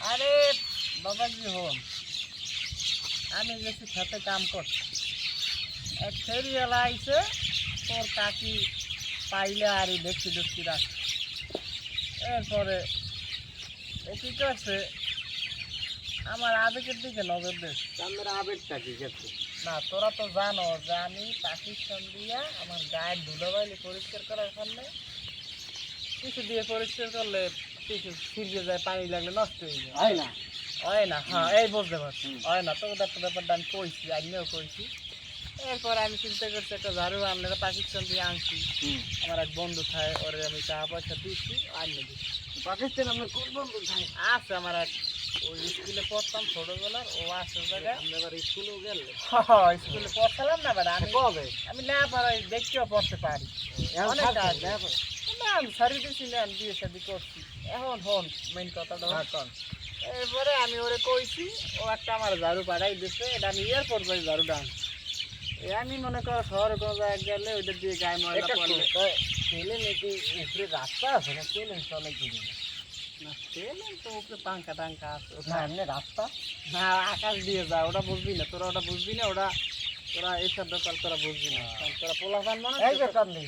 আরে, বাবাজি হন। আমি গেছি খেতে কাম করছি। এক ফেরিওয়ালা আইছে, তোর কাকি পাইলে আর দেখছি দেখছি রাখছে। এরপরে ও কি করছে? আমার আবেগের দিকে নজর দিস। আমার আবেগটা কি গেছে না তোরা তো জানো যে আমি পাকিস্তান দিয়া আমার গায়ের ধুলোবাইলে পরিষ্কার করার সামনে কিছু দিয়ে পরিষ্কার করলে কিছু ছিঁড়ে যায় পানি লাগলে নষ্ট হয়ে যায়। হয় না? হয় না হ্যাঁ এই বুঝতে পারছি। হয় না তো একটা ব্যাপারটা আমি কইছি আমিও কইছি। এরপর আমি চিন্তা করছি একটা ঝাড়ু আমরা পাকিস্তান দিয়ে আনছি। আমার এক বন্ধু খায় ওরে আমি টাকা পয়সা দিচ্ছি আনিয়ে দিচ্ছি পাকিস্তান আমার কোন বন্ধু ভাই আছে আমার এক ওই স্কুলে পড়তাম ছোটবেলার ও আছে জায়গায়। গেলে। হ্যাঁ, স্কুলে পড়ছিলাম না বেটা আমি কবে? আমি না দেখতেও পড়তে পারি। এখন অনেক ছাড়ছেন, না আমি সারি দিয়েছি না আমি বিয়ে শাদি করছি। এখন হন মেইন কথাটা হন। হ্যাঁ, এরপরে আমি ওরে কইছি ও একটা আমার ঝাড়ু পাঠাই দিচ্ছে এটা আমি এয়ারপোর্ট ঝাড়ুটা আনছি এই আমি মনে করো শহর কোনো জায়গায় গেলে ওইটা দিয়ে গায়ে ময়লা পড়লে ছেলে নাকি রাস্তা আছে না? ছেলে চলে কি না তেলে তো উপরে পাঙ্কা টাঙ্কা আছে না রাস্তা? না আকাশ দিয়ে যায় ওটা বুঝবি না তোরা ওটা বুঝবি না ওটা তোরা এইসব ব্যাপার তোরা বুঝবি না। তোরা পোলা পান মনে এই বেকার নেই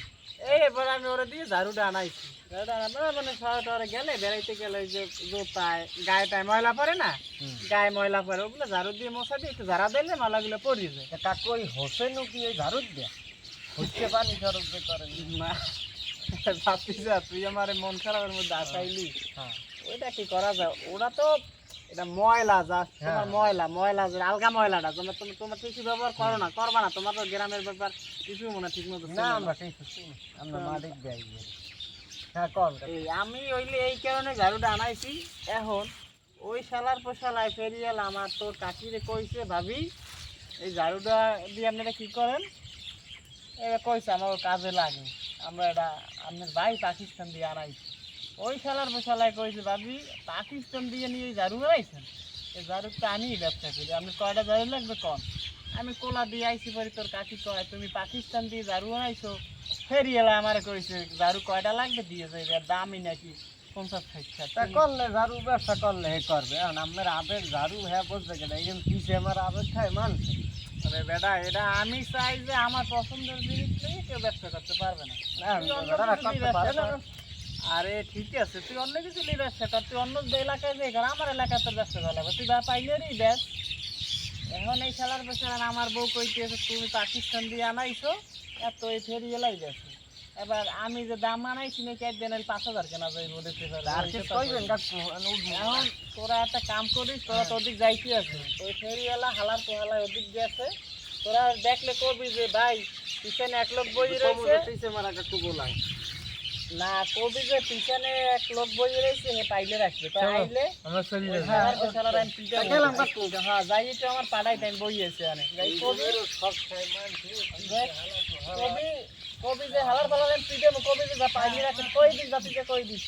এই এবার আমি ওরা দিয়ে ঝাড়ুটা আনাইছি। ঝাড়ুটা আনা মানে শহরে টহরে গেলে বেড়াইতে গেলে যে জোতায় গায়েটায় ময়লা পড়ে না? গায়ে ময়লা পড়ে ওগুলো ঝাড়ু দিয়ে মশা দিয়ে একটু ঝাড়া দিলে ময়লাগুলো পড়িয়ে যায়। কাকু ওই হোসেনও কি ওই ঝাড়ু দেয়া? হচ্ছে পানি যে করে না ভাবছি যা তুই আমার মন খারাপের মধ্যে আসাইলি? হ্যাঁ ওইটা কি করা যায়? ওরা তো এটা ময়লা যা তোমার হ্যাঁ। ময়লা ময়লা যে আলগা ময়লাটা তোমার তুমি তোমার কিছু ব্যবহার করো না করবা না তোমার তো গ্রামের ব্যাপার কিছু মনে ঠিক মতো না আমরা কিছু আমরা মালিক দেয় হ্যাঁ কাকু। এই আমি ওইলে এই কারণে ঝাড়ুটা আনাইছি। এখন ওই শালার পোশালায় ফেরিয়াল আমার তোর কাকিরে কইছে ভাবি এই ঝাড়ুটা দিয়ে আপনারা কি করেন? এটা কইছে আমার কাজে লাগে। আমরা এটা আপনার ভাই পাকিস্তান দিয়ে আনাইছি। ওই শালার পোশালায় কইছে ভাবি পাকিস্তান দিয়ে নিয়ে এই ঝাড়ু আনাইছেন এই ঝাড়ুটা আমি ব্যবসা করি। আপনি কয়টা ঝাড়ু লাগবে কম আমি কোলা দিয়ে আইছি পরে তোর কাকি কয়, তুমি পাকিস্তান দিয়ে ঝাড়ু আনাইছো এলা আমার কইছে, ঝাড়ু কয়টা লাগবে? দিয়ে যাইবে দামই নাকি ঝাড়ু ব্যবসা করলে করবে। আবেগ ঝাড়ু হ্যাঁ বলতে গেলে পিছিয়ে আমার আবেগ খায় মানছে তবে বেটা এটা আমি চাই যে আমার পছন্দের জিনিস নিয়ে কেউ ব্যবসা করতে পারবে না। না, তুই অন্য কিছু নিয়ে ব্যবসা কর। আরে ঠিক আছে তুই অন্য কিছু নিয়ে ব্যবসা কর। তুই অন্য এলাকায় যে কর আমার এলাকায় তোর ব্যবসা করা লাগবে। তুই বা পাইলেরই এখন এই খেলার পেছনে আমার বউ কইতেছে তুমি পাকিস্তান দিয়ে আনাইছো এত এই ফেরি এলাই গেছে। এবার আমি যে দাম আনাইছি নাকি এই পাঁচ হাজার কেনা যাইব দেখতে এখন তোরা একটা কাম করিস তোরা তো ওদিক যাইতে আছে। ওই ফেরিওয়ালা হালার পোহালায় ওদিক গেছে তোরা দেখলে কবি যে ভাই পিছনে এক লোক বই রয়েছে। মারা কাকু বলাই না কবি যে পিছনে এক লোক বই রয়েছে হে পাইলে রাখবে। আইলে আমরা চলি গেলাম কাকু। হ্যাঁ যাই তো আমার পাড়াই টাইম বই আছে অনেক যাই কবি। সব মানছে কবি কবি যে হালার আমি পিঠে কবি যে পাইলে রাখে কই দিস জাতিকে কই দিস?